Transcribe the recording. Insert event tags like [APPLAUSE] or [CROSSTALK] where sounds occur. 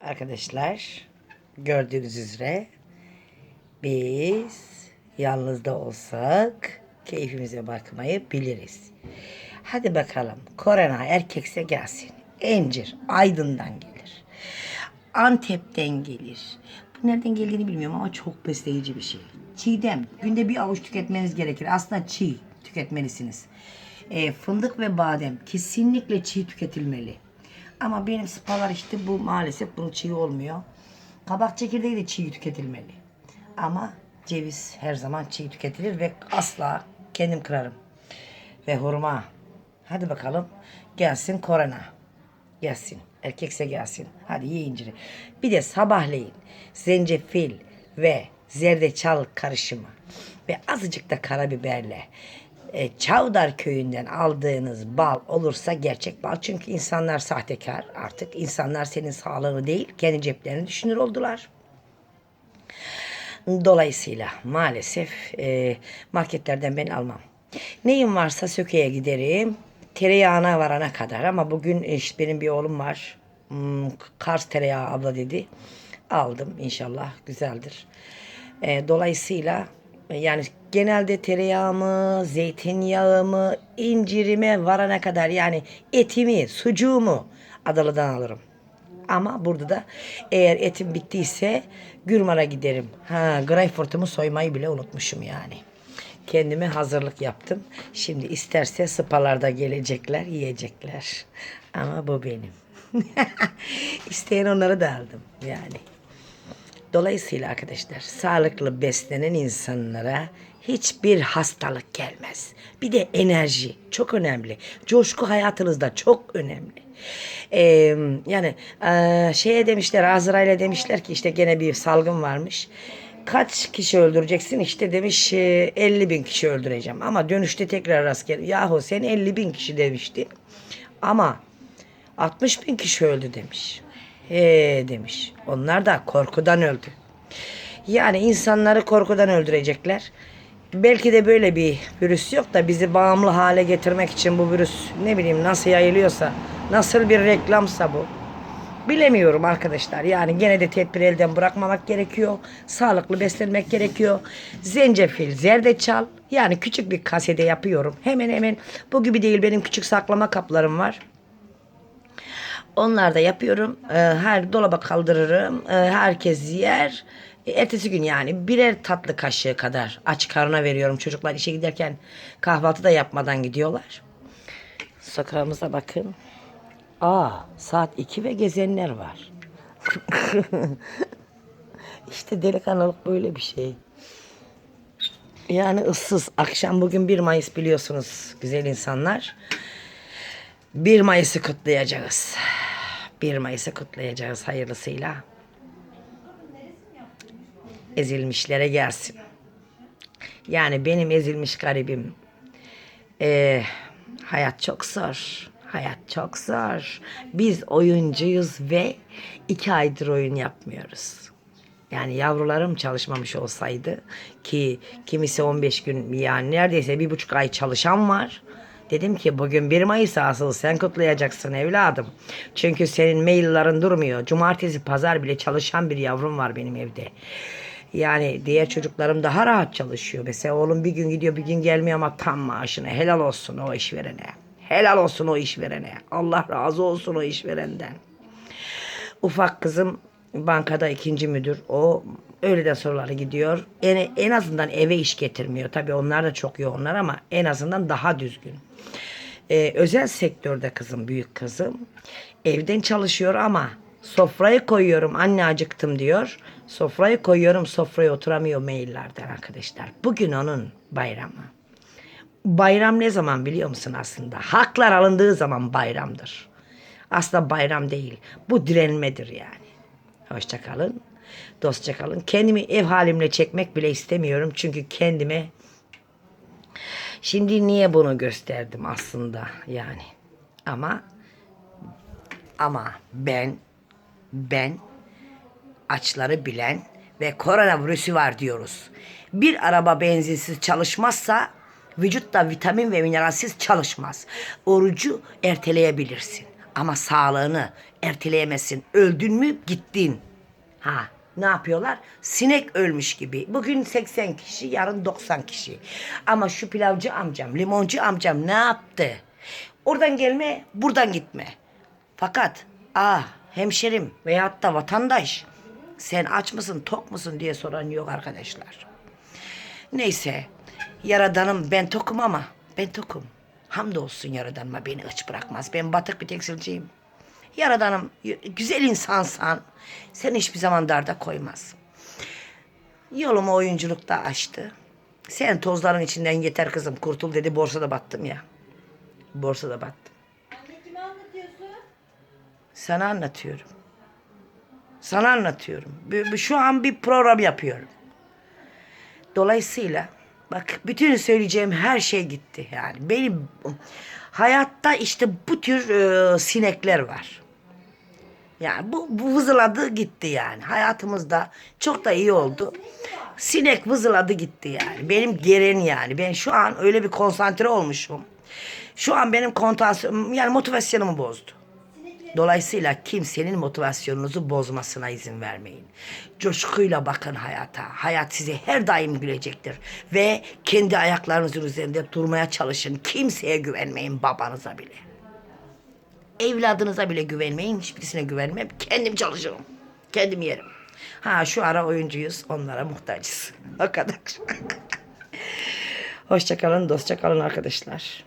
Arkadaşlar gördüğünüz üzere biz yalnız da olsak keyfimize bakmayı biliriz. Hadi bakalım korona erkekse gelsin. Encir Aydın'dan gelir. Antep'ten gelir. Bu nereden geldiğini bilmiyorum ama çok besleyici bir şey. Çiğdem. Günde bir avuç tüketmeniz gerekir. Aslında çiğ tüketmelisiniz. E, fındık ve badem kesinlikle çiğ tüketilmeli. Ama benim spalar işte bu maalesef bunun çiğ olmuyor. Kabak çekirdeği de çiğ tüketilmeli. Ama ceviz her zaman çiğ tüketilir ve asla kendim kırarım. Ve hurma. Hadi bakalım gelsin korona. Gelsin. Erkekse gelsin. Hadi ye inciri. Bir de sabahleyin zencefil ve zerdeçal karışımı ve azıcık da karabiberle e, Çavdar köyünden aldığınız bal olursa gerçek bal. Çünkü insanlar sahtekar artık. İnsanlar senin sağlığını değil kendi ceplerini düşünür oldular. Dolayısıyla maalesef e, marketlerden ben almam. Neyim varsa sökeye giderim. Tereyağına varana kadar ama bugün işte benim bir oğlum var. Hmm, Kars tereyağı abla dedi. Aldım inşallah güzeldir. E, dolayısıyla e, yani genelde tereyağımı, zeytinyağımı, incirime varana kadar yani etimi, sucuğumu Adalı'dan alırım. Ama burada da eğer etim bittiyse Gürmar'a giderim. Ha, Greyfurt'umu soymayı bile unutmuşum yani. Kendime hazırlık yaptım. Şimdi isterse spalarda gelecekler, yiyecekler. Ama bu benim. [LAUGHS] İsteyen onları da aldım yani. Dolayısıyla arkadaşlar sağlıklı beslenen insanlara hiçbir hastalık gelmez. Bir de enerji çok önemli. Coşku hayatınızda çok önemli. Ee, yani e, şeye demişler Azrail'e demişler ki işte gene bir salgın varmış. Kaç kişi öldüreceksin? İşte demiş e, 50 bin kişi öldüreceğim. Ama dönüşte tekrar rast gel. Yahu sen 50 bin kişi demiştin. Ama 60 bin kişi öldü demiş. He demiş. Onlar da korkudan öldü. Yani insanları korkudan öldürecekler. Belki de böyle bir virüs yok da bizi bağımlı hale getirmek için bu virüs ne bileyim nasıl yayılıyorsa, nasıl bir reklamsa bu. Bilemiyorum arkadaşlar. Yani gene de tedbir elden bırakmamak gerekiyor. Sağlıklı beslenmek gerekiyor. Zencefil, zerdeçal. Yani küçük bir kasede yapıyorum. Hemen hemen bu gibi değil benim küçük saklama kaplarım var. Onlar da yapıyorum. Ee, her dolaba kaldırırım. Ee, herkes yer. E, Ertesi gün yani birer tatlı kaşığı kadar aç karnına veriyorum. Çocuklar işe giderken kahvaltı da yapmadan gidiyorlar. Sokağımıza bakın. Aa saat 2 ve gezenler var. [LAUGHS] işte delikanlılık böyle bir şey. Yani ıssız. Akşam bugün 1 Mayıs biliyorsunuz güzel insanlar. 1 Mayıs'ı kutlayacağız. 1 Mayıs'ı kutlayacağız hayırlısıyla. Ezilmişlere gelsin. Yani benim ezilmiş garibim. Ee, hayat çok zor. Hayat çok zor. Biz oyuncuyuz ve iki aydır oyun yapmıyoruz. Yani yavrularım çalışmamış olsaydı ki kimisi 15 gün yani neredeyse bir buçuk ay çalışan var. Dedim ki bugün 1 Mayıs asıl sen kutlayacaksın evladım. Çünkü senin maillerin durmuyor. Cumartesi pazar bile çalışan bir yavrum var benim evde. Yani diğer çocuklarım daha rahat çalışıyor. Mesela oğlum bir gün gidiyor bir gün gelmiyor ama tam maaşına. Helal olsun o işverene. Helal olsun o işverene. Allah razı olsun o işverenden. Ufak kızım bankada ikinci müdür. O öğleden sonraları gidiyor. En, en azından eve iş getirmiyor. Tabii onlar da çok yoğunlar ama en azından daha düzgün. Ee, özel sektörde kızım, büyük kızım. Evden çalışıyor ama sofrayı koyuyorum anne acıktım diyor. Sofrayı koyuyorum sofraya oturamıyor maillerden arkadaşlar. Bugün onun bayramı. Bayram ne zaman biliyor musun aslında? Haklar alındığı zaman bayramdır. Aslında bayram değil. Bu direnmedir yani. Hoşça kalın. Dostça kalın. Kendimi ev halimle çekmek bile istemiyorum. Çünkü kendime şimdi niye bunu gösterdim aslında yani. Ama ama ben ben açları bilen ve koronavirüsü var diyoruz. Bir araba benzinsiz çalışmazsa vücutta vitamin ve mineralsiz çalışmaz. Orucu erteleyebilirsin. Ama sağlığını erteleyemezsin. Öldün mü gittin. Ha ne yapıyorlar? Sinek ölmüş gibi. Bugün 80 kişi, yarın 90 kişi. Ama şu pilavcı amcam, limoncu amcam ne yaptı? Oradan gelme, buradan gitme. Fakat ah hemşerim veyahut da vatandaş sen aç mısın, tok musun diye soran yok arkadaşlar. Neyse yaradanım ben tokum ama ben tokum. Hamdolsun yaradanıma beni aç bırakmaz. Ben batık bir tekstilciyim. Yaradanım güzel insansan seni hiçbir zaman darda koymaz. Yolumu oyunculukta açtı. Sen tozların içinden yeter kızım kurtul dedi borsada battım ya. Borsada battım. Anne kime anlatıyorsun? Sana anlatıyorum. Sana anlatıyorum. Şu an bir program yapıyorum. Dolayısıyla bak bütün söyleyeceğim her şey gitti. Yani benim hayatta işte bu tür e, sinekler var. Yani bu, bu vızıladı gitti yani. Hayatımızda çok da iyi oldu. Sinek vızıladı gitti yani. Benim geren yani. Ben şu an öyle bir konsantre olmuşum. Şu an benim kontansiyonum yani motivasyonumu bozdu. Dolayısıyla kimsenin motivasyonunuzu bozmasına izin vermeyin. Coşkuyla bakın hayata. Hayat size her daim gülecektir. Ve kendi ayaklarınızın üzerinde durmaya çalışın. Kimseye güvenmeyin babanıza bile. Evladınıza bile güvenmeyin. Hiçbirisine güvenmem. Kendim çalışırım. Kendim yerim. Ha şu ara oyuncuyuz. Onlara muhtacız. [LAUGHS] O kadar. [LAUGHS] Hoşçakalın, dostça kalın arkadaşlar.